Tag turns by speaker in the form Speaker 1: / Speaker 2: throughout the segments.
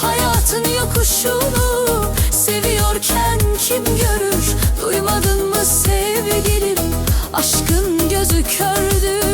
Speaker 1: hayatın yokuşunu Seviyorken kim görür? Duymadın mı sevgilim? Aşkın gözü kördür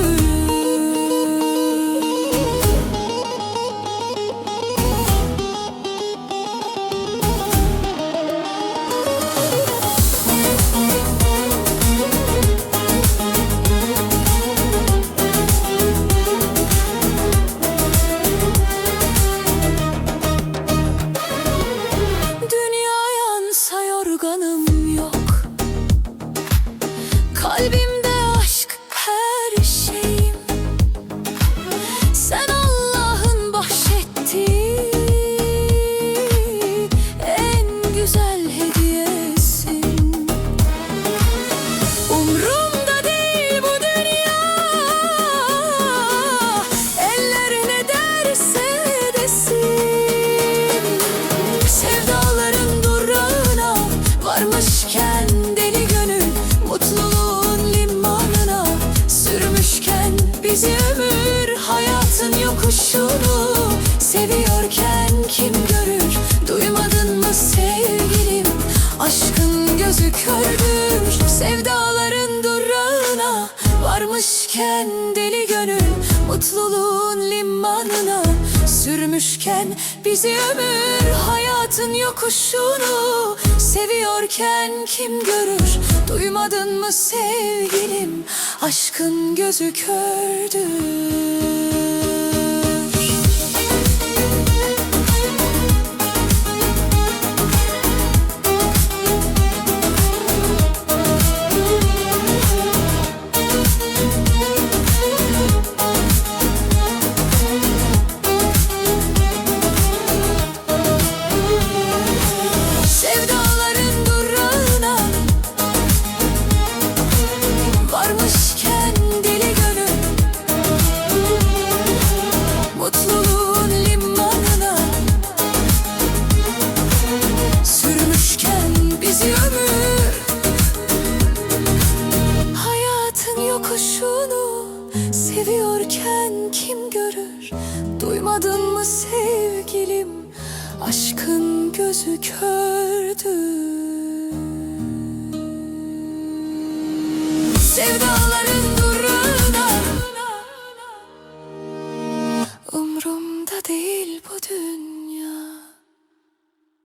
Speaker 1: kim görür? Duymadın mı sevgilim? Aşkın gözü kördür. Sevdaların durağına Varmışken deli gönül. Mutluluğun limanına Sürmüşken bizi ömür Hayatın yokuşunu Seviyorken kim görür? Duymadın mı sevgilim? Aşkın gözü kördür Seviyorken kim görür? Duymadın mı sevgilim? Aşkın gözü kördür. Sevdalar